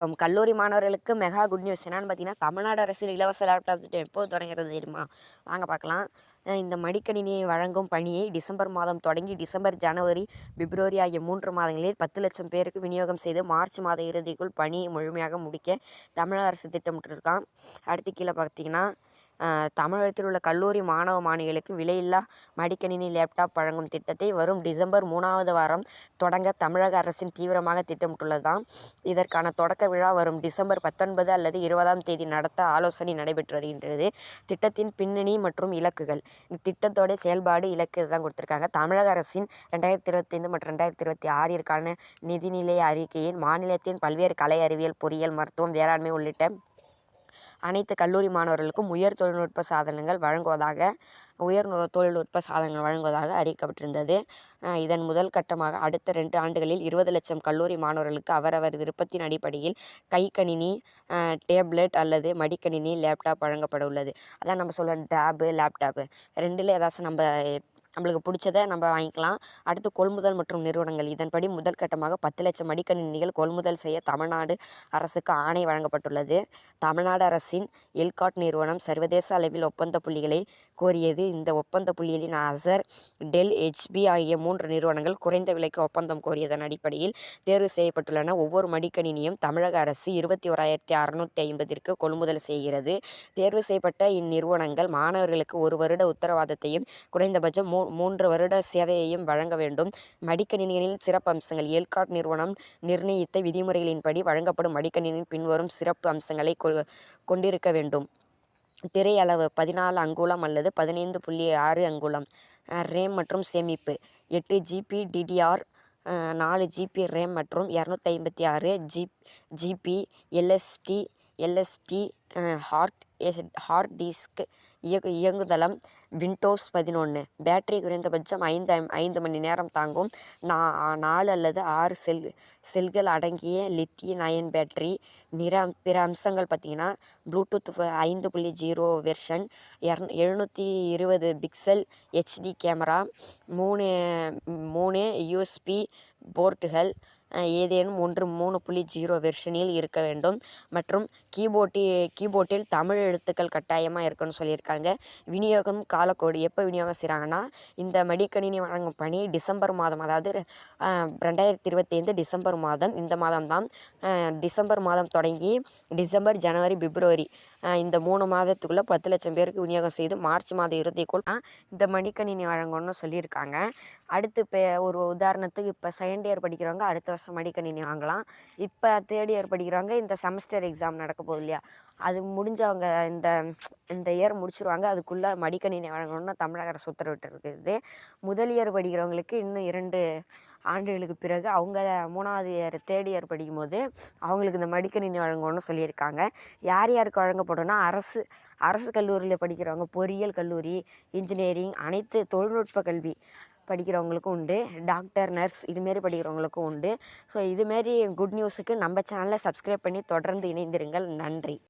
இப்போ கல்லூரி மாணவர்களுக்கு மெகா குட் நியூஸ். என்னென்னு பார்த்தீங்கன்னா தமிழ்நாடு அரசின் இலவச லேப்டாப் திட்டம் எப்போது தொடங்குறது தெரியுமா? வாங்க பார்க்கலாம் இந்த மடிக்கணினியை வழங்கும் பணியை டிசம்பர் மாதம் தொடங்கி டிசம்பர் ஜனவரி பிப்ரவரி ஆகிய மூன்று மாதங்களில் பத்து லட்சம் பேருக்கு விநியோகம் செய்து மார்ச் மாத இறுதிக்குள் பணியை முழுமையாக முடிக்க தமிழக அரசு திட்டமிட்டிருக்கான் அடுத்து கீழே பார்த்தீங்கன்னா தமிழகத்தில் உள்ள கல்லூரி மாணவ மாணவிகளுக்கு விலையில்லா மடிக்கணினி லேப்டாப் வழங்கும் திட்டத்தை வரும் டிசம்பர் மூணாவது வாரம் தொடங்க தமிழக அரசின் தீவிரமாக திட்டமிட்டுள்ளதாம். இதற்கான தொடக்க விழா வரும் டிசம்பர் பத்தொன்பது அல்லது இருபதாம் தேதி நடத்த ஆலோசனை நடைபெற்று வருகின்றது. திட்டத்தின் பின்னணி மற்றும் இலக்குகள். இந்த திட்டத்தோட செயல்பாடு இலக்கு தான் கொடுத்துருக்காங்க. தமிழக அரசின் ரெண்டாயிரத்தி இருபத்தைந்து மற்றும் ரெண்டாயிரத்தி இருபத்தி ஆறிற்கான நிதிநிலை அறிக்கையின் மாநிலத்தின் பல்வேறு கலை அறிவியல் பொறியியல் மருத்துவம் வேளாண்மை உள்ளிட்ட அனைத்து கல்லூரி மாணவர்களுக்கும் உயர் தொழில்நுட்ப சாதனங்கள் வழங்குவதாக உயர் தொழில்நுட்ப சாதனங்கள் வழங்குவதாக அறிவிக்கப்பட்டிருந்தது. இதன் முதல் கட்டமாக அடுத்த ரெண்டு ஆண்டுகளில் இருபது லட்சம் கல்லூரி மாணவர்களுக்கு அவரவர் விருப்பத்தின் அடிப்படையில் கைக்கணினி டேப்லெட் அல்லது மடிக்கணினி லேப்டாப் வழங்கப்பட உள்ளது. அதான் நம்ம சொல்ல டேபு லேப்டாப்பு. ரெண்டில் ஏதாச்சும் நம்ம நம்மளுக்கு பிடிச்சத நம்ம வாங்கிக்கலாம். அடுத்து கொள்முதல் மற்றும் நிறுவனங்கள். இதன்படி முதல் கட்டமாக பத்து லட்சம் மடிக்கணினிகள் கொள்முதல் செய்ய தமிழ்நாடு அரசுக்கு ஆணை வழங்கப்பட்டுள்ளது. தமிழ்நாடு அரசின் எல்காட் நிறுவனம் சர்வதேச அளவில் ஒப்பந்த புள்ளிகளை கோரியது. இந்த ஒப்பந்த புள்ளிகளின் அசர் டெல் ஹெச்பி ஆகிய மூன்று நிறுவனங்கள் குறைந்த விலைக்கு ஒப்பந்தம் கோரியதன் அடிப்படையில் தேர்வு செய்யப்பட்டுள்ளன. ஒவ்வொரு மடிக்கணினியும் தமிழக அரசு இருபத்தி ஓராயிரத்தி அறுநூற்றி ஐம்பதிற்கு கொள்முதல் செய்கிறது. தேர்வு செய்யப்பட்ட இந்நிறுவனங்கள் மாணவர்களுக்கு ஒரு வருட உத்தரவாதத்தையும் குறைந்தபட்சம் மூ மூன்று வருட சேவையையும் வழங்க வேண்டும். மடிக்கணினிகளின் சிறப்பம்சங்கள் ஏல்காட் நிறுவனம் நிர்ணயித்த விதிமுறைகளின்படி வழங்கப்படும் மடிக்கணினியின் பின்வரும் சிறப்பு அம்சங்களை கொண்டிருக்க வேண்டும். திரை அளவு பதினாலு அங்குலம் அல்லது பதினைந்து புள்ளி ஆறு அங்குலம். ரேம் மற்றும் சேமிப்பு. எட்டு ஜிபி டிடிஆர் நாலு ஜிபி ரேம் மற்றும் இரநூத்தி ஐம்பத்தி ஆறு G GB LST LST hard hard disk இயக்கு இயங்குதளம் விண்டோஸ் பதினொன்று பேட்டரி குறைந்தபட்சம் ஐந்து ஐந்து மணி நேரம் தாங்கும். நா நாலு அல்லது ஆறு செல் செல்கள் அடங்கிய லித்தியன் அயன் பேட்டரி. நிற பிற அம்சங்கள் பார்த்தீங்கன்னா ப்ளூடூத் ஐந்து புள்ளி ஜீரோ வெர்ஷன் இரநூ எழுநூற்றி இருபது பிக்சல் ஹெச்டி கேமரா மூணு மூணு யூஎஸ்பி போர்ட்டுகள் ஏதேனும் ஒன்று மூணு புள்ளி ஜீரோ வெர்ஷனில் இருக்க வேண்டும். மற்றும் கீபோர்டி கீபோர்டில் தமிழ் எழுத்துக்கள் கட்டாயமாக இருக்குன்னு சொல்லியிருக்காங்க. விநியோகம் காலக்கோடு எப்போ விநியோகம் செய்கிறாங்கன்னா இந்த மடிக்கணினி வழங்கும் பணி டிசம்பர் மாதம் அதாவது ரெண்டாயிரத்தி ரெண்டாயிரத்தி இருபத்தைந்து டிசம்பர் மாதம். இந்த மாதம் தான் டிசம்பர் மாதம் தொடங்கி டிசம்பர் ஜனவரி பிப்ரவரி இந்த மூணு மாதத்துக்குள்ளே பத்து லட்சம் பேருக்கு விநியோகம் செய்து மார்ச் மாதம் இறுதிக்குள் இந்த மடிக்கணினி வழங்கணும்னு சொல்லியிருக்காங்க. அடுத்து இப்போ ஒரு உதாரணத்துக்கு இப்போ செகண்ட் இயர் படிக்கிறவங்க அடுத்த வருஷம் மடிக்கணினி வாங்கலாம். இப்போ தேர்ட் இயர் படிக்கிறவங்க இந்த செமஸ்டர் எக்ஸாம் நடக்க போகுது இல்லையா? அது முடிஞ்சவங்க இந்த இந்த இயர் முடிச்சிருவாங்க அதுக்குள்ளே மடிக்கணினி வழங்கணும்னு தமிழக அரசு உத்தரவிட்டிருக்குது. முதல் இயர் படிக்கிறவங்களுக்கு இன்னும் இரண்டு ஆண்டுகளுக்கு பிறகு அவங்க மூணாவது இயர் தேர்ட் இயர் படிக்கும்போது அவங்களுக்கு இந்த மடிக்கணினி வழங்கணும்னு சொல்லியிருக்காங்க. யார் யாருக்கு வழங்கப்படும்னா அரசு அரசு கல்லூரியில் படிக்கிறவங்க பொறியியல் கல்லூரி இன்ஜினியரிங் அனைத்து தொழில்நுட்ப கல்வி படிக்கிறவங்களுக்கும் உண்டு. டாக்டர் நர்ஸ் இதுமாரி படிக்கிறவங்களுக்கும் உண்டு. ஸோ இதுமாரி குட் நியூஸுக்கு நம்ம சேனலை சப்ஸ்கிரைப் பண்ணி தொடர்ந்து இணைந்திருங்கள். நன்றி.